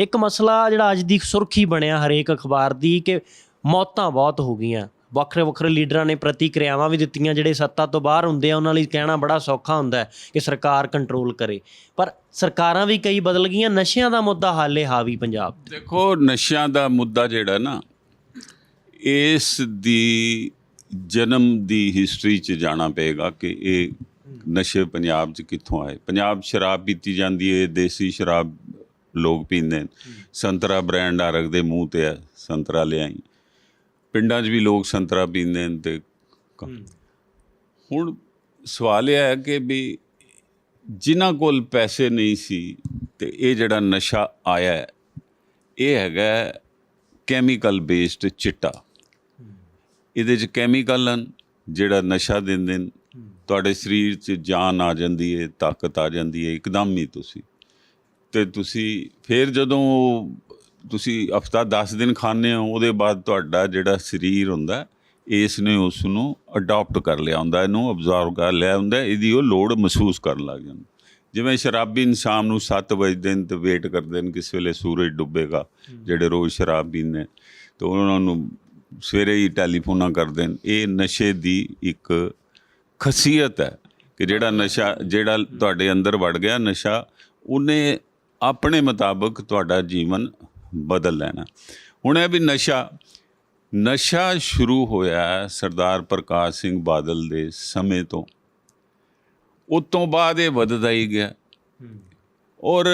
ਇੱਕ ਮਸਲਾ ਜਿਹੜਾ ਅੱਜ ਦੀ ਸੁਰਖੀ ਬਣਿਆ ਹਰੇਕ ਅਖਬਾਰ ਦੀ ਕਿ ਮੌਤਾਂ ਬਹੁਤ ਹੋ ਗਈਆਂ। ਵੱਖਰੇ ਵੱਖਰੇ ਲੀਡਰਾਂ ਨੇ ਪ੍ਰਤੀਕਿਰਿਆਵਾਂ ਵੀ ਦਿੱਤੀਆਂ, ਜਿਹੜੇ ਸੱਤਾ ਤੋਂ ਬਾਹਰ ਹੁੰਦੇ ਆ, ਉਹਨਾਂ ਲਈ ਕਹਿਣਾ ਬੜਾ ਸੌਖਾ ਹੁੰਦਾ ਕਿ ਸਰਕਾਰ ਕੰਟਰੋਲ ਕਰੇ। ਪਰ ਸਰਕਾਰਾਂ ਵੀ ਕਈ ਬਦਲ ਗਈਆਂ, ਨਸ਼ਿਆਂ ਦਾ ਮੁੱਦਾ ਹਾਲੇ ਹਾਵੀ ਪੰਜਾਬ ਦੇਖੋ, ਨਸ਼ਿਆਂ ਦਾ ਮੁੱਦਾ ਜਿਹੜਾ ਨਾ, ਇਸ ਦੀ ਜਨਮ ਦੀ ਹਿਸਟਰੀ 'ਚ ਜਾਣਾ ਪਏਗਾ ਕਿ ਇਹ ਨਸ਼ੇ ਪੰਜਾਬ 'ਚ ਕਿੱਥੋਂ ਆਏ। ਪੰਜਾਬ ਸ਼ਰਾਬ ਪੀਤੀ ਜਾਂਦੀ ਹੈ ਦੇਸੀ ਸ਼ਰਾਬ ਲੋਕ ਪੀਂਦੇ ਨੇ। ਸੰਤਰਾ ਬ੍ਰਾਂਡ ਆ ਰੱਖਦੇ ਮੂੰਹ ਤੇ ਆ ਸੰਤਰਾ ਲਿਆਈ। ਪਿੰਡਾਂ 'ਚ ਵੀ ਲੋਕ ਸੰਤਰਾ ਪੀਂਦੇ ਨੇ ਤੇ ਹੁਣ ਸਵਾਲ ਇਹ ਹੈ ਕਿ ਵੀ ਜਿਨ੍ਹਾਂ ਕੋਲ ਪੈਸੇ ਨਹੀਂ ਸੀ ਤੇ ਇਹ ਜਿਹੜਾ ਨਸ਼ਾ ਆਇਆ ਹੈ, ਇਹ ਹੈਗਾ ਕੈਮੀਕਲ ਬੇਸਡ ਚਿੱਟਾ। ਇਹਦੇ ਚ ਕੈਮੀਕਲ ਹਨ ਜਿਹੜਾ ਨਸ਼ਾ ਦਿੰਦੇ ਨੇ। ਤੁਹਾਡੇ ਸਰੀਰ 'ਚ ਜਾਨ ਆ ਜਾਂਦੀ ਹੈ ਤਾਕਤ ਆ ਜਾਂਦੀ ਹੈ ਇੱਕਦਮ ਹੀ ਤੁਸੀਂ। ਤੇ ਤੁਸੀਂ ਫਿਰ ਜਦੋਂ ਤੁਸੀਂ ਹਫਤਾ 10 ਦਿਨ ਖਾਂਦੇ ਹੋ, ਉਹਦੇ ਬਾਅਦ ਤੁਹਾਡਾ ਜਿਹੜਾ ਸਰੀਰ ਹੁੰਦਾ, ਇਸ ਨੇ ਉਸ ਨੂੰ ਅਡਾਪਟ ਕਰ ਲਿਆ ਹੁੰਦਾ, ਇਹਨੂੰ ਅਬਜ਼ਰਵ ਕਰ ਲਿਆ ਹੁੰਦਾ, ਇਹਦੀ ਉਹ ਲੋੜ ਮਹਿਸੂਸ ਕਰਨ ਲੱਗ ਜਾਂਦਾ। ਜਿਵੇਂ ਸ਼ਰਾਬੀ ਸ਼ਾਮ ਨੂੰ 7 ਵਜੇ ਨੇ ਤੇ ਵੇਟ ਕਰਦੇ ਨੇ, ਕਿਸ ਵੇਲੇ ਸੂਰਜ ਡੁੱਬੇਗਾ, ਜਿਹੜੇ ਰੋਜ਼ ਸ਼ਰਾਬ ਪੀਂਦੇ ਤੇ ਉਹਨਾਂ ਨੂੰ ਸਵੇਰੇ ਹੀ ਟੈਲੀਫੋਨਾਂ ਕਰਦੇ ਨੇ। ਇਹ ਨਸ਼ੇ ਦੀ ਇੱਕ ਖਸੀਅਤ ਹੈ ਕਿ ਜਿਹੜਾ ਨਸ਼ਾ, ਜਿਹੜਾ ਤੁਹਾਡੇ ਅੰਦਰ ਵੜ ਗਿਆ ਨਸ਼ਾ, ਉਹਨੇ ਆਪਣੇ ਮੁਤਾਬਕ ਤੁਹਾਡਾ ਜੀਵਨ ਬਦਲ ਲੈਣਾ। ਹੁਣ ਇਹ ਵੀ ਨਸ਼ਾ ਨਸ਼ਾ ਸ਼ੁਰੂ ਹੋਇਆ ਸਰਦਾਰ ਪ੍ਰਕਾਸ਼ ਸਿੰਘ ਬਾਦਲ ਦੇ ਸਮੇਂ ਤੋਂ। ਉਸ ਤੋਂ ਬਾਅਦ ਇਹ ਵੱਧਦਾ ਹੀ ਗਿਆ। ਔਰ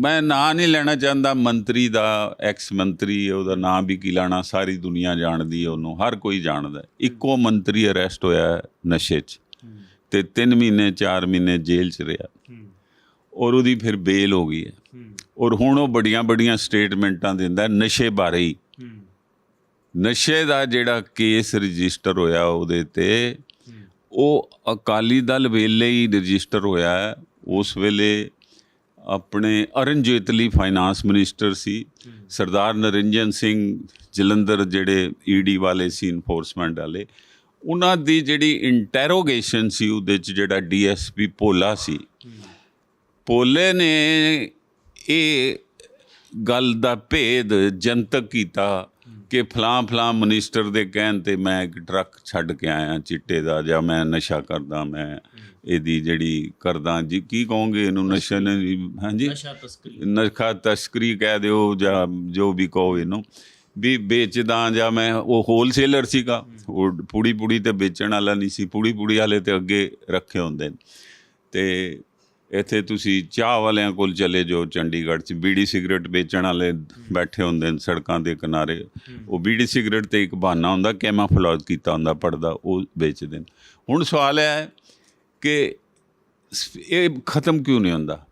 ਮੈਂ ਨਾਂ ਨਹੀਂ ਲੈਣਾ ਚਾਹੁੰਦਾ, ਮੰਤਰੀ ਦਾ ਐਕਸ ਮੰਤਰੀ ਉਹਦਾ ਨਾਂ ਵੀ ਕੀ ਲੈਣਾ, ਸਾਰੀ ਦੁਨੀਆ ਜਾਣਦੀ ਹੈ ਉਹਨੂੰ, ਹਰ ਕੋਈ ਜਾਣਦਾ। ਇੱਕੋ ਮੰਤਰੀ ਅਰੈਸਟ ਹੋਇਆ ਨਸ਼ੇ 'ਚ ਤੇ 3 ਮਹੀਨੇ 4 ਮਹੀਨੇ ਜੇਲ੍ਹ 'ਚ ਰਿਹਾ। ਔਰ ਉਹਦੀ ਫਿਰ ਬੇਲ ਹੋ ਗਈ ਹੈ। ਔਰ ਹੁਣ ਉਹ ਬੜੀਆਂ ਬੜੀਆਂ ਸਟੇਟਮੈਂਟਾਂ ਦਿੰਦਾ ਨਸ਼ੇ ਬਾਰੇ ਹੀ। ਨਸ਼ੇ ਦਾ ਜਿਹੜਾ ਕੇਸ ਰਜਿਸਟਰ ਹੋਇਆ ਉਹਦੇ ਤੇ ਉਹ ਅਕਾਲੀ ਦਲ ਵੇਲੇ ਹੀ ਰਜਿਸਟਰ ਹੋਇਆ ਹੈ। ਉਸ ਵੇਲੇ ਆਪਣੇ ਅਰੁਣ ਜੇਤਲੀ ਫਾਈਨਾਂਸ ਮਿਨਿਸਟਰ ਸੀ। ਸਰਦਾਰ ਨਰਿੰਜਨ ਸਿੰਘ ਜਲੰਧਰ ਜਿਹੜੇ ਈਡੀ ਵਾਲੇ ਸੀ ਇਨਫੋਰਸਮੈਂਟ ਵਾਲੇ ਉਹਨਾਂ ਦੀ ਜਿਹੜੀ ਇੰਟਰੋਗੇਸ਼ਨ ਸੀ ਉਹਦੇ ਚ ਜਿਹੜਾ ਡੀਐਸਪੀ ਭੋਲਾ ਸੀ ਭੋਲੇ ਨੇ ਇਹ ਗੱਲ ਦਾ ਭੇਦ ਜਨਤਕ ਕੀਤਾ ਕਿ ਫਲਾਂ ਫਲਾਂ ਮਿਨਿਸਟਰ ਦੇ ਕਹਿਣ ਤੇ ਮੈਂ ਇੱਕ ਟਰੱਕ ਛੱਡ ਕੇ ਆਇਆ ਚਿੱਟੇ ਦਾ ਜਾਂ ਮੈਂ ਨਸ਼ਾ ਕਰਦਾ ਮੈਂ ਇਹਦੀ ਜਿਹੜੀ ਕਰਦਾ। ਜੀ ਕੀ ਕਹੋਗੇ ਇਹਨੂੰ? ਨਸ਼ਾ ਨੇ ਹਾਂਜੀ? ਨਸ਼ਾ ਤਸਕਰੀ। ਨਸ਼ਾ ਤਸਕਰੀ ਕਹਿ ਦਿਓ ਜਾਂ ਜੋ ਵੀ ਕਹੋ ਇਹਨੂੰ। ਵੀ ਵੇਚਦਾ ਜਾਂ ਮੈਂ ਉਹ ਹੋਲਸੇਲਰ ਸੀਗਾ। ਉਹ ਪੂੜੀ ਪੂੜੀ ਤੇ ਵੇਚਣ ਵਾਲਾ ਨਹੀਂ ਸੀ। ਪੂੜੀ ਪੂੜੀ ਵਾਲੇ ਤੇ ਅੱਗੇ ਰੱਖੇ ਹੁੰਦੇ ਨੇ। ਤੇ ਇੱਥੇ ਤੁਸੀਂ ਚਾਹ ਵਾਲਿਆਂ ਕੋਲ ਚਲੇ ਜਾਓ ਚੰਡੀਗੜ੍ਹ 'ਚ, ਬੀੜੀ ਸਿਗਰਟ ਵੇਚਣ ਵਾਲੇ ਬੈਠੇ ਹੁੰਦੇ ਨੇ ਸੜਕਾਂ ਦੇ ਕਿਨਾਰੇ। ਉਹ ਬੀੜੀ ਸਿਗਰਟ ਤੇ ਇੱਕ ਬਹਾਨਾ ਹੁੰਦਾ ਕੈਮਾਫਲੋਜ ਕੀਤਾ ਹੁੰਦਾ ਪੜਦਾ ਉਹ ਵੇਚਦੇ ਨੇ। ਹੁਣ ਸਵਾਲ ਹੈ ਕਿ ਇਹ ਖਤਮ ਕਿਉਂ ਨਹੀਂ ਹੁੰਦਾ?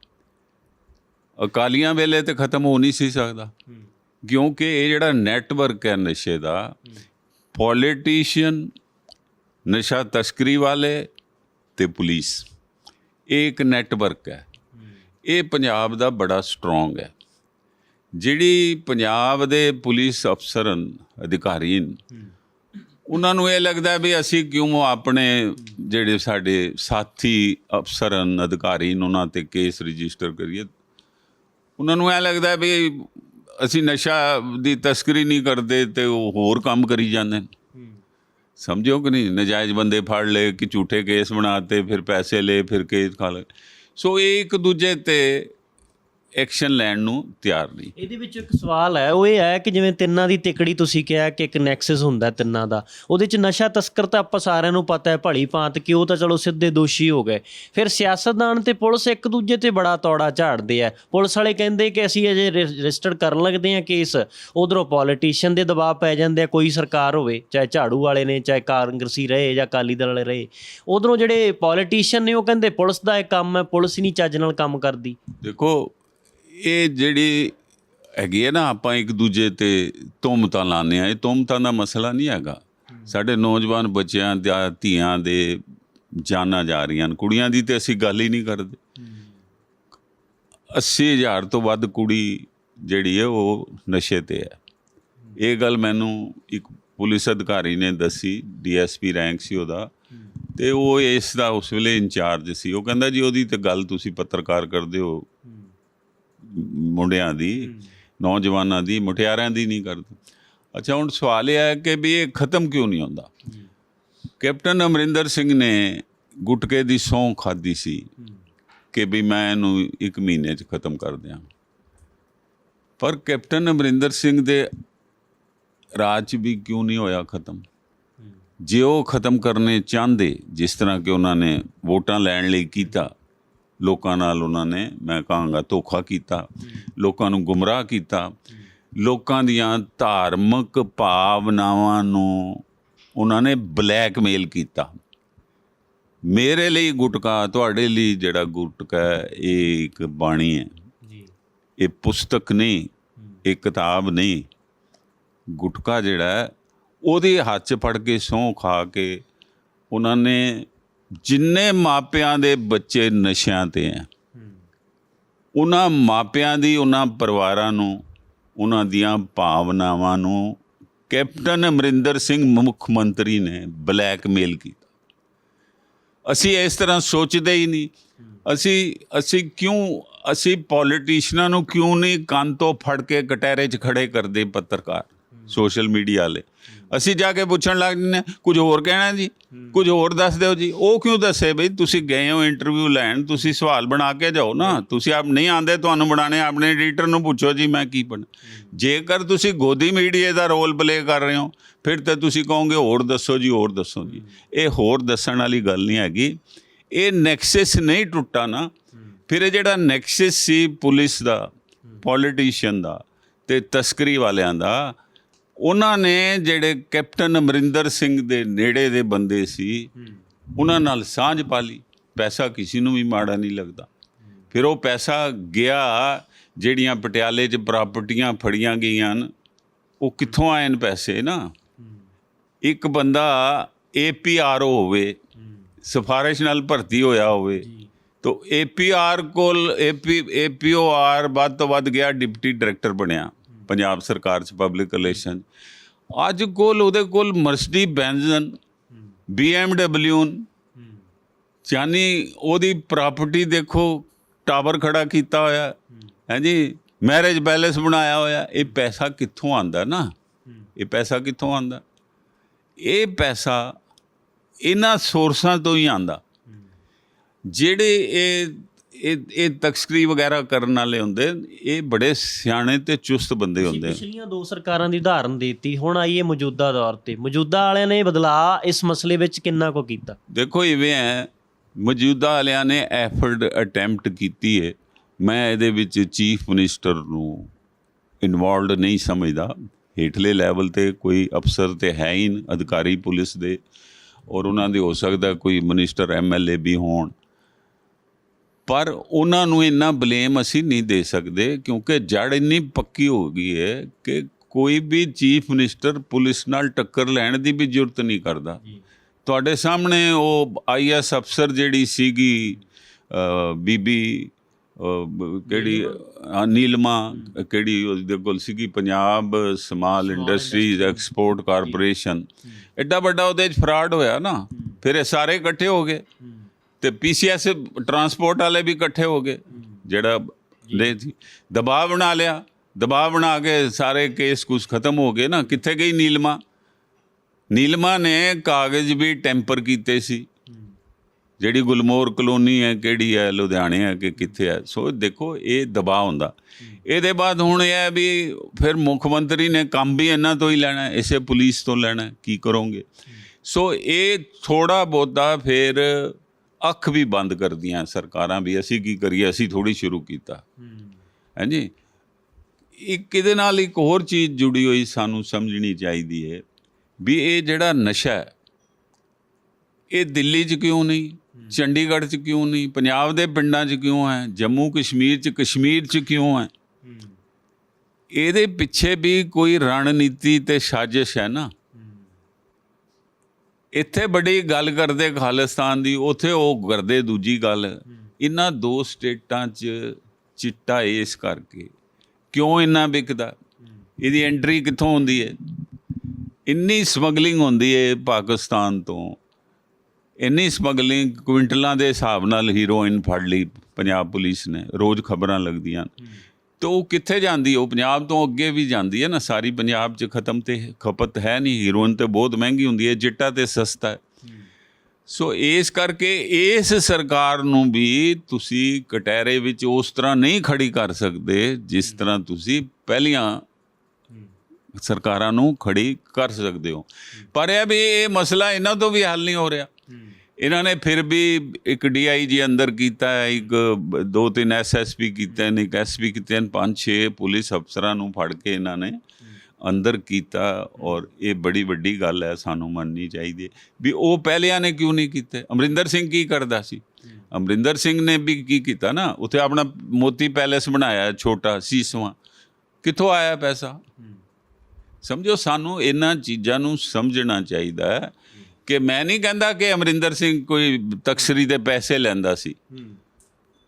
ਅਕਾਲੀਆਂ ਵੇਲੇ ਤੇ ਖਤਮ ਹੋ ਨਹੀਂ ਸੀ ਸਕਦਾ। ਕਿਉਂਕਿ ਇਹ ਜਿਹੜਾ ਨੈਟਵਰਕ ਹੈ ਨਸ਼ੇ ਦਾ, ਪੋਲੀਟੀਸ਼ੀਅਨ ਨਸ਼ਾ ਤਸਕਰੀ ਵਾਲੇ ਤੇ ਪੁਲਿਸ। ਇਹ ਇੱਕ ਨੈਟਵਰਕ ਹੈ। ਇਹ ਪੰਜਾਬ ਦਾ ਬੜਾ ਸਟਰੋਂਗ ਹੈ। ਜਿਹੜੀ ਪੰਜਾਬ ਦੇ ਪੁਲਿਸ ਅਫਸਰਨ ਅਧਿਕਾਰੀ ਉਹਨਾਂ ਨੂੰ ਇਹ ਲੱਗਦਾ ਵੀ ਅਸੀਂ ਕਿਉਂ ਆਪਣੇ ਜਿਹੜੇ ਸਾਡੇ ਸਾਥੀ ਅਫਸਰਨ ਅਧਿਕਾਰੀ ਉਹਨਾਂ ਤੇ ਕੇਸ ਰਜਿਸਟਰ ਕਰੀਏ। ਉਹਨਾਂ ਨੂੰ ਇਹ ਲੱਗਦਾ ਵੀ ਅਸੀਂ ਨਸ਼ਾ ਦੀ ਤਸਕਰੀ ਨਹੀਂ ਕਰਦੇ ਤੇ ਉਹ ਹੋਰ ਕੰਮ ਕਰੀ ਜਾਂਦੇ। ਨੇ ਸਮਝਿਓ ਕਿ ਨਹੀਂ? ਨਜਾਇਜ਼ ਬੰਦੇ ਫੜ ਲਏ ਕਿ ਝੂਠੇ ਕੇਸ ਬਣਾਤੇ, ਫਿਰ ਪੈਸੇ ਲਏ, ਫਿਰ ਕੇਸ ਖਾ ਲਏ। ਸੋ ਇਹ ਇੱਕ ਦੂਜੇ ਤੇ ਐਕਸ਼ਨ ਲੈਣ ਨੂੰ ਤਿਆਰ ਨਹੀਂ। ਇਹਦੇ ਵਿੱਚ ਇੱਕ ਸਵਾਲ ਹੈ ਉਹ ਇਹ ਹੈ ਕਿ ਜਿਵੇਂ ਤਿੰਨਾਂ ਦੀ ਤਿਕੜੀ ਤੁਸੀਂ ਕਿਹਾ ਕਿ ਇੱਕ ਨੈਕਸਸ ਹੁੰਦਾ ਤਿੰਨਾਂ ਦਾ ਉਹਦੇ ਚ ਨਸ਼ਾ ਤਸਕਰ ਤਾਂ ਆਪਾਂ ਸਾਰਿਆਂ ਨੂੰ ਪਤਾ ਹੈ ਭਲੀ ਭਾਂਤ ਕਿ ਉਹ ਤਾਂ ਚਲੋ ਸਿੱਧੇ ਦੋਸ਼ੀ ਹੋ ਗਏ। ਫਿਰ ਸਿਆਸਤਦਾਨ ਤੇ ਪੁਲਿਸ ਇੱਕ ਦੂਜੇ ਤੇ ਬੜਾ ਤੌੜਾ ਝਾੜਦੇ ਆ। ਪੁਲਿਸ ਵਾਲੇ ਕਹਿੰਦੇ ਕਿ ਅਸੀਂ ਅਜੇ ਰਜਿਸਟਰ ਕਰਨ ਲੱਗਦੇ ਆ ਕੇਸ ਉਧਰੋਂ ਪੋਲੀਟੀਸ਼ੀਅਨ ਦੇ ਦਬਾਅ ਪੈ ਜਾਂਦੇ ਆ ਕੋਈ ਸਰਕਾਰ ਹੋਵੇ ਚਾਹੇ ਝਾੜੂ ਵਾਲੇ ਨੇ ਚਾਹੇ ਕਾਂਗਰਸੀ ਰਹੇ ਜਾਂ ਅਕਾਲੀ ਦਲ ਵਾਲੇ ਰਹੇ। ਉਧਰੋਂ ਜਿਹੜੇ ਪੋਲੀਟੀਸ਼ੀਅਨ ਨੇ ਉਹ ਕਹਿੰਦੇ ਪੁਲਿਸ ਦਾ ਇਹ ਕੰਮ ਹੈ ਪੁਲਿਸ ਹੀ ਨਹੀਂ ਚੱਜ ਨਾਲ ਕੰਮ ਕਰਦੀ। ਦੇਖੋ ਇਹ ਜਿਹੜੀ ਹੈਗੀ ਹੈ ਨਾ, ਆਪਾਂ ਇੱਕ ਦੂਜੇ ਤੇ ਤੁਮਤਾਂ ਲਾਉਂਦੇ ਆ ਇਹ ਤੁਮਤਾਂ ਦਾ ਮਸਲਾ ਨਹੀਂ ਹੈਗਾ। ਸਾਡੇ ਨੌਜਵਾਨ ਬੱਚਿਆਂ ਦਾ, ਧੀਆਂ ਦੇ ਜਾਨਾਂ ਜਾ ਰਹੀਆਂ ਨੇ ਕੁੜੀਆਂ ਦੀ ਤੇ ਅਸੀਂ ਗੱਲ ਹੀ ਨਹੀਂ ਕਰਦੇ। 80000 ਤੋਂ ਵੱਧ ਕੁੜੀ ਜਿਹੜੀ ਹੈ, ਉਹ ਨਸ਼ੇ ਤੇ ਹੈ। ਇਹ ਗੱਲ ਮੈਨੂੰ ਇੱਕ ਪੁਲਿਸ ਅਧਿਕਾਰੀ ਨੇ ਦੱਸੀ, ਡੀਐਸਪੀ ਰੈਂਕ ਸੀ ਉਹਦਾ। ਤੇ ਉਹ ਇਸ ਦਾ ਉਸ ਵੇਲੇ ਇੰਚਾਰਜ ਸੀ। ਉਹ ਕਹਿੰਦਾ ਜੀ, ਉਹਦੀ ਤੇ ਗੱਲ ਤੁਸੀਂ ਪੱਤਰਕਾਰ ਕਰਦੇ ਹੋ। ਮੁੰਡਿਆਂ ਦੀ ਨੌਜਵਾਨਾਂ ਦੀ ਮੁਟਿਆਰਾਂ ਦੀ ਨਹੀਂ ਕਰਦੇ। ਅੱਛਾ ਹੁਣ ਸਵਾਲ ਇਹ ਹੈ ਕਿ ਵੀ ਇਹ ਖਤਮ ਕਿਉਂ ਨਹੀਂ ਹੁੰਦਾ? ਕੈਪਟਨ ਅਮਰਿੰਦਰ ਸਿੰਘ ਨੇ ਗੁਟਕੇ ਦੀ ਸਹੁੰ ਖਾਦੀ ਸੀ ਕਿ ਵੀ ਮੈਂ ਇਹਨੂੰ ਇੱਕ ਮਹੀਨੇ 'ਚ ਖਤਮ ਕਰ ਦਿਆਂ। ਪਰ ਕੈਪਟਨ ਅਮਰਿੰਦਰ ਸਿੰਘ ਦੇ ਰਾਜ ਵੀ ਕਿਉਂ ਨਹੀਂ ਹੋਇਆ ਖਤਮ? ਜੇ ਉਹ ਖਤਮ ਕਰਨੇ ਚਾਹੁੰਦੇ ਜਿਸ ਤਰ੍ਹਾਂ ਕਿ ਉਹਨਾਂ ਨੇ ਵੋਟਾਂ ਲੈਣ ਲਈ ਕੀਤਾ ਲੋਕਾਂ ਨਾਲ ਉਹਨਾਂ ਨੇ ਮੈਂ ਕਹਾਂਗਾ ਧੋਖਾ ਕੀਤਾ। ਲੋਕਾਂ ਨੂੰ ਗੁੰਮਰਾਹ ਕੀਤਾ। ਲੋਕਾਂ ਦੀਆਂ ਧਾਰਮਿਕ ਭਾਵਨਾਵਾਂ ਨੂੰ ਉਹਨਾਂ ਨੇ ਬਲੈਕਮੇਲ ਕੀਤਾ। ਮੇਰੇ ਲਈ ਗੁਟਕਾ ਤੁਹਾਡੇ ਲਈ ਜਿਹੜਾ ਗੁਟਕਾ ਇਹ ਇੱਕ ਬਾਣੀ ਹੈ। ਜੀ। ਇਹ ਪੁਸਤਕ ਨਹੀਂ ਇਹ ਕਿਤਾਬ ਨਹੀਂ। ਗੁਟਕਾ ਜਿਹੜਾ ਉਹਦੇ ਹੱਥ 'ਚ ਫੜ ਕੇ ਸਹੁੰ ਖਾ ਕੇ ਉਹਨਾਂ ਨੇ ਜਿੰਨੇ ਮਾਪਿਆਂ ਦੇ ਬੱਚੇ ਨਸ਼ਿਆਂ ਤੇ ਹੈ ਉਹਨਾਂ ਮਾਪਿਆਂ ਦੀ, ਉਹਨਾਂ ਪਰਿਵਾਰਾਂ ਨੂੰ, ਉਹਨਾਂ ਦੀਆਂ ਭਾਵਨਾਵਾਂ ਨੂੰ ਕੈਪਟਨ ਅਮਰਿੰਦਰ ਸਿੰਘ ਮੁੱਖ ਮੰਤਰੀ ਨੇ ਬਲੈਕਮੇਲ ਕੀਤਾ। ਅਸੀਂ ਇਸ ਤਰ੍ਹਾਂ ਸੋਚਦੇ ਹੀ ਨਹੀਂ। ਅਸੀਂ ਅਸੀਂ ਕਿਉਂ, ਅਸੀਂ ਪੋਲੀਟੀਸ਼ੀਨਾਂ ਨੂੰ ਕਿਉਂ ਨਹੀਂ ਕੰਨ ਤੋਂ ਫੜ ਕੇ ਕਟਹਿਰੇ 'ਚ ਖੜੇ ਕਰਦੇ ਪੱਤਰਕਾਰ, ਸੋਸ਼ਲ ਮੀਡੀਆ ਵਾਲੇ? ਅਸੀਂ ਜਾ ਕੇ ਪੁੱਛਣ ਲੱਗ ਹਾਂ, ਕੁਝ ਹੋਰ ਕਹਿਣਾ ਜੀ? ਕੁਝ ਹੋਰ ਦੱਸ ਦਿਓ ਜੀ? ਉਹ ਕਿਉਂ ਦੱਸੇ ਬਈ ਤੁਸੀਂ ਗਏ ਹੋ ਇੰਟਰਵਿਊ ਲੈਣ ਤੁਸੀਂ ਸਵਾਲ ਬਣਾ ਕੇ ਜਾਓ ਨਾ। ਤੁਸੀਂ ਆਪ ਨਹੀਂ ਆਂਦੇ ਤੁਹਾਨੂੰ ਬਣਾਣੇ ਆਪਣੇ ਐਡੀਟਰ ਨੂੰ ਪੁੱਛੋ ਜੀ ਮੈਂ ਕੀ ਬਣ। ਜੇਕਰ ਤੁਸੀਂ ਗੋਦੀ ਮੀਡੀਆ ਦਾ ਰੋਲ ਪਲੇ ਕਰ ਰਹੇ ਹੋ ਫਿਰ ਤਾਂ ਤੁਸੀਂ ਕਹੋਗੇ ਹੋਰ ਦੱਸੋ ਜੀ ਹੋਰ ਦੱਸੋ ਜੀ। ਇਹ ਹੋਰ ਦੱਸਣ ਵਾਲੀ ਗੱਲ ਨਹੀਂ ਹੈਗੀ। ਇਹ ਨੈਕਸਸ ਨਹੀਂ ਟੁੱਟਾ ਨਾ। ਫਿਰ ਇਹ ਜਿਹੜਾ ਨੈਕਸਸ ਸੀ ਪੁਲਿਸ ਦਾ ਪੋਲੀਟੀਸ਼ੀਅਨ ਦਾ ਤੇ ਤਸਕਰੀ ਵਾਲਿਆਂ ਦਾ ਉਹਨਾਂ ਨੇ ਜਿਹੜੇ ਕੈਪਟਨ ਅਮਰਿੰਦਰ ਸਿੰਘ ਦੇ ਨੇੜੇ ਦੇ ਬੰਦੇ ਸੀ, ਉਹਨਾਂ ਨਾਲ ਸਾਂਝ ਪਾ ਲਈ। ਪੈਸਾ ਕਿਸੇ ਨੂੰ ਵੀ ਮਾੜਾ ਨਹੀਂ ਲੱਗਦਾ। ਫਿਰ ਉਹ ਪੈਸਾ ਗਿਆ, ਜਿਹੜੀਆਂ ਪਟਿਆਲੇ 'ਚ ਪ੍ਰਾਪਰਟੀਆਂ ਫੜੀਆਂ ਗਈਆਂ ਨੇ ਉਹ ਕਿੱਥੋਂ ਆਏ ਨੇ ਪੈਸੇ ਨਾ? ਇੱਕ ਬੰਦਾ ਏਪੀਆਰਓ ਹੋਵੇ, ਸਿਫਾਰਿਸ਼ ਨਾਲ ਭਰਤੀ ਹੋਇਆ ਹੋਵੇ, ਤੋ ਏਪੀਆਰ ਕੋਲ ਏਪੀ ਏਪੀਓਆਰ ਵੱਧ ਤੋਂ ਵੱਧ ਗਿਆ ਡਿਪਟੀ ਡਾਇਰੈਕਟਰ ਬਣਿਆ। ਪੰਜਾਬ ਸਰਕਾਰ ਚ ਪਬਲਿਕ ਰਿਲੇਸ਼ਨ ਅੱਜ ਕੋਲ ਉਹਦੇ ਕੋਲ ਮਰਸਡੀ ਬੈਂਜ਼ਨ BMW ਯਾਨੀ ਉਹਦੀ ਪ੍ਰਾਪਰਟੀ ਦੇਖੋ ਟਾਵਰ ਖੜਾ ਕੀਤਾ ਹੋਇਆ। ਹੈ ਜੀ ਮੈਰਿਜ ਪੈਲੇਸ ਬਣਾਇਆ ਹੋਇਆ। ਇਹ ਪੈਸਾ ਕਿੱਥੋਂ ਆਂਦਾ ਨਾ? ਇਹ ਪੈਸਾ ਕਿੱਥੋਂ ਆਂਦਾ? ਇਹ ਪੈਸਾ ਇਹਨਾਂ ਸੋਰਸਾਂ ਤੋਂ ਹੀ ਆਂਦਾ। ਜਿਹੜੇ ਇਹ ਇਹ ਇਹ ਤਸਕਰੀ ਵਗੈਰਾ ਕਰਨ ਵਾਲੇ ਹੁੰਦੇ ਇਹ ਬੜੇ ਸਿਆਣੇ ਤੇ ਚੁਸਤ ਬੰਦੇ ਹੁੰਦੇ ਪਿਛਲੀਆਂ ਦੋ ਸਰਕਾਰਾਂ ਦੀ ਉਦਾਹਰਨ ਦਿੱਤੀ ਹੁਣ ਆਈਏ ਮੌਜੂਦਾ ਦੌਰ ਤੇ। ਮੌਜੂਦਾ ਵਾਲਿਆਂ ਨੇ ਬਦਲਾਅ ਇਸ ਮਸਲੇ ਵਿੱਚ ਕਿੰਨਾ ਕੋ ਕੀਤਾ? ਦੇਖੋ ਇਵੇਂ ਹੈ ਮੌਜੂਦਾ ਵਾਲਿਆਂ ਨੇ ਐਫਰਟ ਅਟੈਂਪਟ ਕੀਤੀ ਹੈ ਮੈਂ ਇਹਦੇ ਵਿੱਚ ਚੀਫ ਮਿਨਿਸਟਰ ਨੂੰ ਇਨਵੋਲਡ ਨਹੀਂ ਸਮਝਦਾ। ਹੇਠਲੇ ਲੈਵਲ ਤੇ ਕੋਈ ਅਫਸਰ ਤੇ ਹੈ ਹੀ ਅਧਿਕਾਰੀ ਪੁਲਿਸ ਦੇ। ਔਰ ਉਹਨਾਂ ਦੇ ਹੋ ਸਕਦਾ ਕੋਈ ਮਿਨਿਸਟਰ ਐਮਐਲਏ ਵੀ ਹੋਣ। ਪਰ ਉਹਨਾਂ ਨੂੰ ਇੰਨਾ ਬਲੇਮ ਅਸੀਂ ਨਹੀਂ ਦੇ ਸਕਦੇ ਕਿਉਂਕਿ ਜੜ ਇੰਨੀ ਪੱਕੀ ਹੋ ਗਈ ਹੈ ਕਿ ਕੋਈ ਵੀ ਚੀਫ ਮਿਨਿਸਟਰ ਪੁਲਿਸ ਨਾਲ ਟੱਕਰ ਲੈਣ ਦੀ ਵੀ ਜ਼ਰੂਰਤ ਨਹੀਂ ਕਰਦਾ। ਤੁਹਾਡੇ ਸਾਹਮਣੇ ਉਹ ਆਈਐਸ ਅਫਸਰ ਜਿਹੜੀ ਸੀਗੀ ਬੀਬੀ ਕਿਹੜੀ ਨੀਲਮਾ। ਕਿਹੜੀ ਉਹਦੇ ਕੋਲ ਸੀਗੀ Punjab small industries export corporation. ਐਡਾ ਵੱਡਾ ਉਹਦੇ 'ਚ ਫਰਾਡ ਹੋਇਆ ਨਾ ਫਿਰ ਇਹ ਸਾਰੇ ਇਕੱਠੇ ਹੋ ਗਏ। ਤੇ ਪੀਸੀਐਸ ਟਰਾਂਸਪੋਰਟ ਵਾਲੇ ਵੀ ਇਕੱਠੇ ਹੋ ਗਏ, ਜਿਹੜਾ ਲੈ ਸੀ। ਦਬਾਅ ਬਣਾ ਲਿਆ, ਦਬਾਅ ਬਣਾ ਕੇ ਸਾਰੇ ਕੇਸ ਕੁਝ ਖਤਮ ਹੋ ਗਏ ਨਾ, ਕਿੱਥੇ ਗਈ ਨੀਲਮਾ? ਨੀਲਮਾ ਨੇ ਕਾਗਜ਼ ਵੀ ਟੈਂਪਰ ਕੀਤੇ ਸੀ। ਜਿਹੜੀ ਗੁਲਮੋਰ ਕਲੋਨੀ ਹੈ, ਕਿਹੜੀ ਹੈ, ਲੁਧਿਆਣੇ ਹੈ ਕਿ ਕਿੱਥੇ ਹੈ, ਸੋ ਦੇਖੋ ਇਹ ਦਬਾਅ ਹੁੰਦਾ। ਇਹਦੇ ਬਾਅਦ ਹੁਣ ਇਹ ਹੈ ਵੀ ਫਿਰ ਮੁੱਖ ਮੰਤਰੀ ਨੇ ਕੰਮ ਵੀ ਇਹਨਾਂ ਤੋਂ ਹੀ ਲੈਣਾ, ਇਸੇ ਪੁਲਿਸ ਤੋਂ ਲੈਣਾ, ਕੀ ਕਰੋਗੇ? ਸੋ ਇਹ ਥੋੜਾ ਬਹੁਤਾ ਫਿਰ ਅੱਖ ਵੀ ਬੰਦ ਕਰਦੀਆਂ ਸਰਕਾਰਾਂ ਵੀ ਅਸੀਂ ਕੀ ਕਰੀਏ? ਅਸੀਂ ਥੋੜੀ ਸ਼ੁਰੂ ਕੀਤਾ। ਹਾਂਜੀ ਇੱਕ ਇਹਦੇ ਨਾਲ ਇੱਕ ਹੋਰ ਚੀਜ਼ ਜੁੜੀ ਹੋਈ ਸਾਨੂੰ ਸਮਝਣੀ ਚਾਹੀਦੀ ਹੈ ਵੀ ਇਹ ਜਿਹੜਾ ਨਸ਼ਾ ਹੈ ਇਹ ਦਿੱਲੀ 'ਚ ਕਿਉਂ ਨਹੀਂ? ਚੰਡੀਗੜ੍ਹ 'ਚ ਕਿਉਂ ਨਹੀਂ? ਪੰਜਾਬ ਦੇ ਪਿੰਡਾਂ 'ਚ ਕਿਉਂ ਹੈ? ਜੰਮੂ ਕਸ਼ਮੀਰ 'ਚ ਕਸ਼ਮੀਰ 'ਚ ਕਿਉਂ ਹੈ। ਇਹਦੇ ਪਿੱਛੇ ਵੀ ਕੋਈ ਰਣਨੀਤੀ ਤੇ ਸਾਜ਼ਿਸ਼ ਹੈ ਨਾ? ਇੱਥੇ ਬੜੀ ਗੱਲ ਕਰਦੇ ਖਾਲਿਸਤਾਨ ਦੀ, ਉੱਥੇ ਉਹ ਕਰਦੇ ਦੂਜੀ ਗੱਲ। ਇਹਨਾਂ ਦੋ ਸਟੇਟਾਂ 'ਚ ਚਿੱਟਾ ਇਸ ਕਰਕੇ। ਕਿਉਂ ਇੰਨਾ ਵਿਕਦਾ? ਇਹਦੀ ਐਂਟਰੀ ਕਿੱਥੋਂ ਹੁੰਦੀ ਹੈ ਇੰਨੀ ਸਮਗਲਿੰਗ ਹੁੰਦੀ ਹੈ ਪਾਕਿਸਤਾਨ ਤੋਂ। ਇੰਨੀ ਸਮਗਲਿੰਗ ਕੁਇੰਟਲਾਂ ਦੇ ਹਿਸਾਬ ਨਾਲ ਹੀਰੋਇਨ ਫੜ ਲਈ ਪੰਜਾਬ ਪੁਲਿਸ ਨੇ। ਰੋਜ਼ ਖਬਰਾਂ ਲੱਗਦੀਆਂ। ਤੇ ਉਹ ਕਿੱਥੇ ਜਾਂਦੀ ਉਹ ਪੰਜਾਬ ਤੋਂ ਅੱਗੇ ਵੀ ਜਾਂਦੀ ਹੈ ਨਾ? ਸਾਰੀ ਪੰਜਾਬ 'ਚ ਖਤਮ ਤੇ ਖਪਤ ਹੈ ਨਹੀਂ। ਹੀਰੋਇਨ ਤੇ ਬਹੁਤ ਮਹਿੰਗੀ ਹੁੰਦੀ ਹੈ, ਚਿੱਟਾ ਤੇ ਸਸਤਾ ਹੈ। ਸੋ ਇਸ ਕਰਕੇ ਇਸ ਸਰਕਾਰ ਨੂੰ ਵੀ ਤੁਸੀਂ ਕਟਹਿਰੇ ਵਿੱਚ ਉਸ ਤਰ੍ਹਾਂ ਨਹੀਂ ਖੜੀ ਕਰ ਸਕਦੇ ਜਿਸ ਤਰ੍ਹਾਂ ਤੁਸੀਂ ਪਹਿਲੀਆਂ ਸਰਕਾਰਾਂ ਨੂੰ ਖੜੀ ਕਰ ਸਕਦੇ ਹੋ। ਪਰ ਇਹ ਵੀ ਇਹ ਮਸਲਾ ਇਹਨਾਂ ਤੋਂ ਵੀ ਹੱਲ ਨਹੀਂ ਹੋ ਰਿਹਾ। ਇਹਨਾਂ ਨੇ ਫਿਰ ਵੀ ਇੱਕ ਡੀਆਈਜੀ ਅੰਦਰ ਕੀਤਾ ਹੈ, ਇੱਕ ਦੋ ਤਿੰਨ ਐਸਐਸਪੀ ਕੀਤੇ ਨੇ, ਇੱਕ ਐਸਪੀ ਕੀਤੇ ਨੇ, ਪੰਜ ਛੇ ਪੁਲਿਸ ਅਫਸਰਾਂ ਨੂੰ ਫੜ ਕੇ ਇਹਨਾਂ ਨੇ ਅੰਦਰ ਕੀਤਾ ਔਰ ਇਹ ਬੜੀ ਵੱਡੀ ਗੱਲ ਹੈ, ਸਾਨੂੰ ਮੰਨਣੀ ਚਾਹੀਦੀ ਹੈ। ਵੀ ਉਹ ਪਹਿਲਿਆਂ ਨੇ ਕਿਉਂ ਨਹੀਂ ਕੀਤੇ? ਅਮਰਿੰਦਰ ਸਿੰਘ ਕੀ ਕਰਦਾ ਸੀ? ਅਮਰਿੰਦਰ ਸਿੰਘ ਨੇ ਵੀ ਕੀ ਕੀਤਾ ਨਾ, ਉੱਥੇ ਆਪਣਾ ਮੋਤੀ ਪੈਲੇਸ ਬਣਾਇਆ, ਛੋਟਾ ਸੀਸਵਾਂ। ਕਿੱਥੋਂ ਆਇਆ ਪੈਸਾ? ਸਮਝੋ, ਸਾਨੂੰ ਇਹਨਾਂ ਚੀਜ਼ਾਂ ਨੂੰ ਸਮਝਣਾ ਚਾਹੀਦਾ ਹੈ ਕਿ ਮੈਂ ਨਹੀਂ ਕਹਿੰਦਾ ਕਿ ਅਮਰਿੰਦਰ ਸਿੰਘ ਕੋਈ ਤਕਸਰੀ ਦੇ ਪੈਸੇ ਲੈਂਦਾ ਸੀ।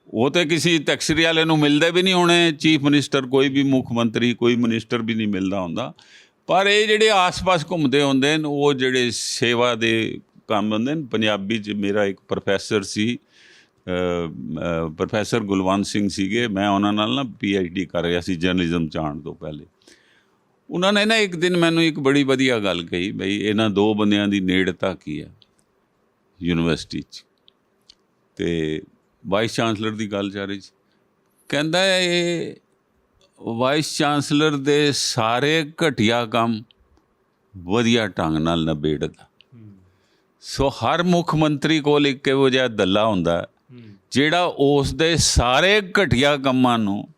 ਉਹ ਤੇ ਕਿਸੇ ਤਕਸਰੀ ਵਾਲੇ ਨੂੰ ਮਿਲਦੇ ਵੀ ਨਹੀਂ ਹੋਣੇ, ਚੀਫ ਮਿਨਿਸਟਰ ਕੋਈ ਵੀ ਮੁੱਖ ਮੰਤਰੀ, ਕੋਈ ਮਿਨਿਸਟਰ ਵੀ ਨਹੀਂ ਮਿਲਦਾ ਹੁੰਦਾ। ਪਰ ਇਹ ਜਿਹੜੇ ਆਸ-ਪਾਸ ਘੁੰਮਦੇ ਹੁੰਦੇ ਨੇ ਉਹ ਜਿਹੜੇ ਸੇਵਾ ਦੇ ਕੰਮ ਹੁੰਦੇ ਨੇ ਪੰਜਾਬੀ 'ਚ ਮੇਰਾ ਇੱਕ ਪ੍ਰੋਫੈਸਰ ਸੀ ਪ੍ਰੋਫੈਸਰ ਗੁਲਵੰਤ ਸਿੰਘ ਸੀਗੇ। ਮੈਂ ਉਹਨਾਂ ਨਾਲ ਨਾ ਡੀ ਕਰ ਰਿਹਾ ਸੀ ਜਰਨਲਿਜ਼ਮ ਚਾਣ ਤੋਂ ਪਹਿਲੇ। ਉਹਨਾਂ ਨੇ ਨਾ ਇੱਕ ਦਿਨ ਮੈਨੂੰ ਇੱਕ ਬੜੀ ਵਧੀਆ ਗੱਲ ਕਹੀ ਬਈ ਇਹਨਾਂ ਦੋ ਬੰਦਿਆਂ ਦੀ ਨੇੜਤਾ ਕੀ ਹੈ ਯੂਨੀਵਰਸਿਟੀ 'ਚ। ਤੇ ਵਾਈਸ ਚਾਂਸਲਰ ਦੀ ਗੱਲ ਚੱਲ ਰਹੀ ਸੀ। ਕਹਿੰਦਾ ਇਹ ਵਾਈਸ ਚਾਂਸਲਰ ਦੇ ਸਾਰੇ ਘਟੀਆ ਕੰਮ ਵਧੀਆ ਢੰਗ ਨਾਲ ਨਿਬੇੜਦਾ। ਸੋ ਹਰ ਮੁੱਖ ਮੰਤਰੀ ਕੋਲ ਇੱਕ ਇਹੋ ਜਿਹਾ ਦੱਲਾ ਹੁੰਦਾ ਜਿਹੜਾ ਉਸ ਦੇ ਸਾਰੇ ਘਟੀਆ ਕੰਮਾਂ ਨੂੰ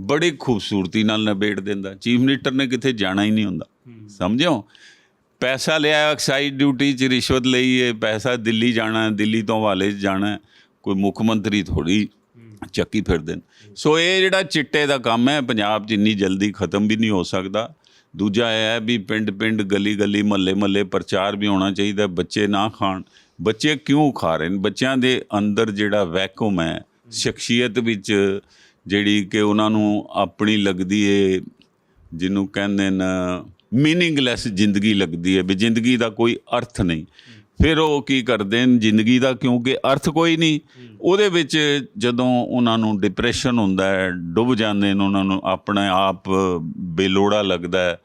ਬੜੀ ਖੂਬਸੂਰਤੀ ਨਾਲ ਨਿਬੇੜ ਦਿੰਦਾ। ਚੀਫ ਮਿਨਿਸਟਰ ਨੇ ਕਿਤੇ ਜਾਣਾ ਹੀ ਨਹੀਂ ਹੁੰਦਾ। ਸਮਝਿਓ? ਪੈਸਾ ਲਿਆ ਐਕਸਾਈਜ਼ ਡਿਊਟੀ 'ਚ ਰਿਸ਼ਵਤ ਲਈ ਹੈ ਪੈਸਾ ਦਿੱਲੀ ਜਾਣਾ ਦਿੱਲੀ ਤੋਂ ਹਵਾਲੇ 'ਚ ਜਾਣਾ ਕੋਈ ਮੁੱਖ ਮੰਤਰੀ ਥੋੜੀ ਚੱਕੀ ਫਿਰਦੇ ਨੇ। ਸੋ ਇਹ ਜਿਹੜਾ ਚਿੱਟੇ ਦਾ ਕੰਮ ਹੈ ਪੰਜਾਬ 'ਚ ਇੰਨੀ ਜਲਦੀ ਖਤਮ ਵੀ ਨਹੀਂ ਹੋ ਸਕਦਾ। ਦੂਜਾ ਇਹ ਹੈ ਵੀ ਪਿੰਡ ਪਿੰਡ ਗਲੀ ਗਲੀ ਮਹੱਲੇ ਮਹੱਲੇ ਪ੍ਰਚਾਰ ਵੀ ਹੋਣਾ ਚਾਹੀਦਾ ਬੱਚੇ ਨਾ ਖਾਣ। ਬੱਚੇ ਕਿਉਂ ਖਾ ਰਹੇ ਨੇ? ਬੱਚਿਆਂ ਦੇ ਅੰਦਰ ਜਿਹੜਾ ਵੈਕੂਮ ਹੈ। ਸ਼ਖਸੀਅਤ ਵਿੱਚ ਜਿਹੜੀ ਕਿ ਉਹਨਾਂ ਨੂੰ ਆਪਣੀ ਲੱਗਦੀ ਏ, ਜਿਹਨੂੰ ਕਹਿੰਦੇ ਨੇ ਮੀਨਿੰਗਲੈਸ ਜ਼ਿੰਦਗੀ ਲੱਗਦੀ ਹੈ ਵੀ ਜ਼ਿੰਦਗੀ ਦਾ ਕੋਈ ਅਰਥ ਨਹੀਂ। ਫਿਰ ਉਹ ਕੀ ਕਰਦੇ ਨੇ, ਜ਼ਿੰਦਗੀ ਦਾ ਕਿਉਂਕਿ ਅਰਥ ਕੋਈ ਨਹੀਂ, ਉਹਦੇ ਵਿੱਚ ਜਦੋਂ ਉਹਨਾਂ ਨੂੰ ਡਿਪਰੈਸ਼ਨ ਹੁੰਦਾ ਹੈ, ਡੁੱਬ ਜਾਂਦੇ ਨੇ, ਉਹਨਾਂ ਨੂੰ ਆਪਣੇ ਆਪ ਬੇਲੋੜਾ ਲੱਗਦਾ ਹੈ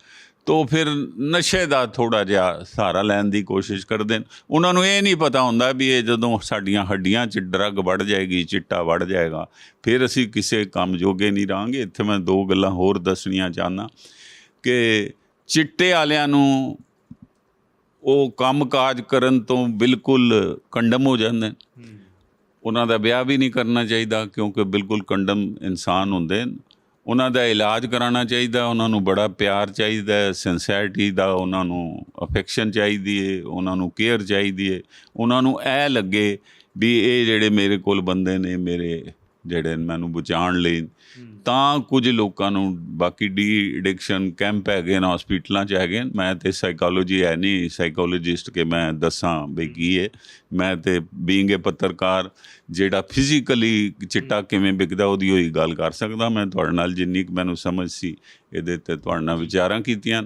ਤੋ ਫਿਰ ਨਸ਼ੇ ਦਾ ਥੋੜਾ ਜਿਹਾ ਸਹਾਰਾ ਲੈਣ ਦੀ ਕੋਸ਼ਿਸ਼ ਕਰਦੇ ਨੇ। ਉਹਨਾਂ ਨੂੰ ਇਹ ਨਹੀਂ ਪਤਾ ਹੁੰਦਾ ਵੀ ਇਹ ਜਦੋਂ ਸਾਡੀਆਂ ਹੱਡੀਆਂ 'ਚ ਡਰਗ ਵੜ ਜਾਏਗੀ ਚਿੱਟਾ ਵੜ ਜਾਏਗਾ ਫਿਰ ਅਸੀਂ ਕਿਸੇ ਕੰਮ ਜੋਗੇ ਨਹੀਂ ਰਹਾਂਗੇ। ਇੱਥੇ ਮੈਂ ਦੋ ਗੱਲਾਂ ਹੋਰ ਦੱਸਣੀਆਂ ਚਾਹਨਾ ਕਿ ਚਿੱਟੇ ਵਾਲਿਆਂ ਨੂੰ ਉਹ ਕੰਮਕਾਜ ਕਰਨ ਤੋਂ ਬਿਲਕੁਲ ਕੰਡਮ ਹੋ ਜਾਂਦੇ ਨੇ। ਉਹਨਾਂ ਦਾ ਵਿਆਹ ਵੀ ਨਹੀਂ ਕਰਨਾ ਚਾਹੀਦਾ ਕਿਉਂਕਿ ਬਿਲਕੁਲ ਕੰਡਮ ਇਨਸਾਨ ਹੁੰਦੇ ਨੇ। ਉਹਨਾਂ ਦਾ ਇਲਾਜ ਕਰਾਉਣਾ ਚਾਹੀਦਾ, ਉਹਨਾਂ ਨੂੰ ਬੜਾ ਪਿਆਰ ਚਾਹੀਦਾ ਹੈ ਸਿੰਸੈਰਿਟੀ ਦਾ ਉਹਨਾਂ ਨੂੰ ਅਫੈਕਸ਼ਨ ਚਾਹੀਦੀ ਹੈ ਉਹਨਾਂ ਨੂੰ ਕੇਅਰ ਚਾਹੀਦੀ ਹੈ ਉਹਨਾਂ ਨੂੰ ਇਹ ਲੱਗੇ ਵੀ ਇਹ ਜਿਹੜੇ ਮੇਰੇ ਕੋਲ ਬੰਦੇ ਨੇ, ਮੇਰੇ ਜਿਹੜੇ ਮੈਨੂੰ ਬਚਾਉਣ ਲਈ ਤਾਂ ਕੁਝ ਲੋਕਾਂ ਨੂੰ ਬਾਕੀ ਡੀ ਐਡਿਕਸ਼ਨ ਕੈਂਪ ਹੈਗੇ ਨੇ ਹਸਪੀਟਲਾਂ 'ਚ ਹੈਗੇ। ਮੈਂ ਤੇ ਸਾਈਕੋਲੋਜੀ ਹੈ ਨਹੀਂ ਸਾਈਕੋਲੋਜਿਸਟ ਕਿ ਮੈਂ ਦੱਸਾਂ ਵੀ ਕੀ ਹੈ ਮੈਂ ਤੇ ਬੀਇੰਗ ਅ ਪੱਤਰਕਾਰ ਜਿਹੜਾ ਫਿਜ਼ੀਕਲੀ ਚਿੱਟਾ ਕਿਵੇਂ ਵਿਕਦਾ ਉਹਦੀ ਹੋਈ ਗੱਲ ਕਰ ਸਕਦਾ। ਮੈਂ ਤੁਹਾਡੇ ਨਾਲ ਜਿੰਨੀ ਕੁ ਮੈਨੂੰ ਸਮਝ ਸੀ ਇਹਦੇ ਤੇ ਤੁਹਾਡੇ ਨਾਲ ਵਿਚਾਰਾਂ ਕੀਤੀਆਂ।